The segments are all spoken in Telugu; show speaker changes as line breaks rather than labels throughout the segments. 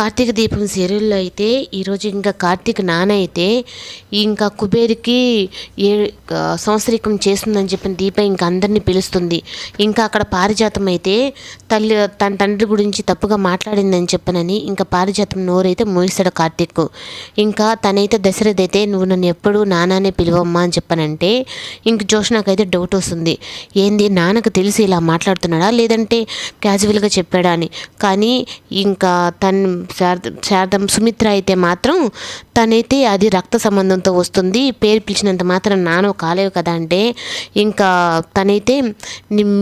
కార్తీక దీపం సీరియల్లో అయితే ఈరోజు ఇంకా కార్తీక్ నాన్న అయితే ఇంకా కుబేర్కి ఏ సంవత్సరికం చేస్తుందని చెప్పిన దీప ఇంకా అందరినీ పిలుస్తుంది. ఇంకా అక్కడ పారిజాతం అయితే తల్లి తన తండ్రి గురించి తప్పుగా మాట్లాడిందని చెప్పనని ఇంకా పారిజాతం నోరైతే మోయిస్తాడు కార్తీక్ ఇంకా తనైతే దశరథ్ అయితే నువ్వు నన్ను ఎప్పుడు నానానే పిలువమ్మా అని చెప్పనంటే ఇంక జోష్నాకైతే డౌట్ వస్తుంది. ఏంది నాన్నకు తెలిసి ఇలా మాట్లాడుతున్నాడా? లేదంటే క్యాజువల్గా చెప్పాడా అని. కానీ ఇంకా తను శారద శారదం సుమిత్ర అయితే మాత్రం తనైతే అది రక్త సంబంధంతో వస్తుంది. పేరు పిలిచినంత మాత్రం నాన్న కాలేవు కదా అంటే ఇంకా తనైతే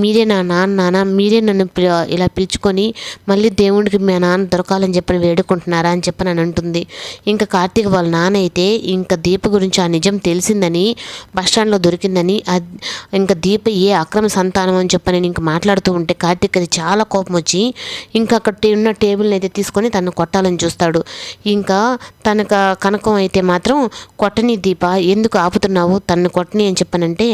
మీరే నా నాన్న నాన్న మీరే నన్ను ఇలా పిలుచుకొని మళ్ళీ దేవుడికి మా నాన్న దొరకాలని చెప్పని వేడుకుంటున్నారా అని చెప్పని అని అంటుంది. ఇంకా కార్తీక్ వాళ్ళ నాన్న అయితే ఇంకా దీప గురించి ఆ నిజం తెలిసిందని బస్టాండ్లో దొరికిందని ఇంకా దీప ఏ అక్రమ సంతానం అని చెప్పని ఇంకా మాట్లాడుతూ ఉంటే కార్తీక్ అది చాలా కోపం వచ్చి ఇంకా అక్కడ ఉన్న టేబుల్ని అయితే తీసుకొని తను కొట్టాలని చూస్తాడు. ఇంకా తనక కనకం అయితే మాత్రం కొట్టని దీప ఎందుకు ఆపుతున్నావు? తను కొట్టని అని చెప్పనంటే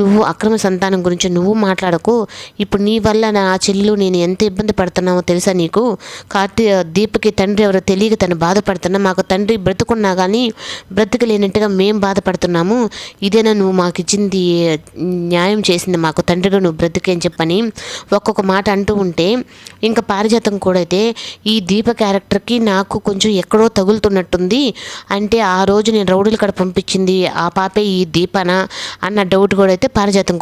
నువ్వు అక్రమ సంతానం గురించి నువ్వు మాట్లాడకు. ఇప్పుడు నీ వల్ల నా చెల్లెలు నేను ఎంత ఇబ్బంది పడుతున్నావో తెలుసా నీకు? కార్తీ దీపకి తండ్రి ఎవరో తెలియక తను బాధపడుతున్నా మాకు తండ్రి బ్రతుకున్నా కానీ బ్రతుకలేనట్టుగా మేము బాధపడుతున్నాము. ఇదేనా నువ్వు మాకు ఇచ్చింది న్యాయం చేసింది మాకు తండ్రిగా నువ్వు బ్రతికే అని చెప్పని ఒక్కొక్క మాట అంటూ ఉంటే ఇంకా పారిజాతం కూడా అయితే ఈ దీప క్యారెక్టర్ క్యారెక్టర్కి నాకు కొంచెం ఎక్కడో తగులుతున్నట్టుంది. అంటే ఆ రోజు నేను రౌడీలు కడ పంపించింది ఆ పాపే ఈ దీపన అన్న డౌట్ కూడా అయితే పారిజాతం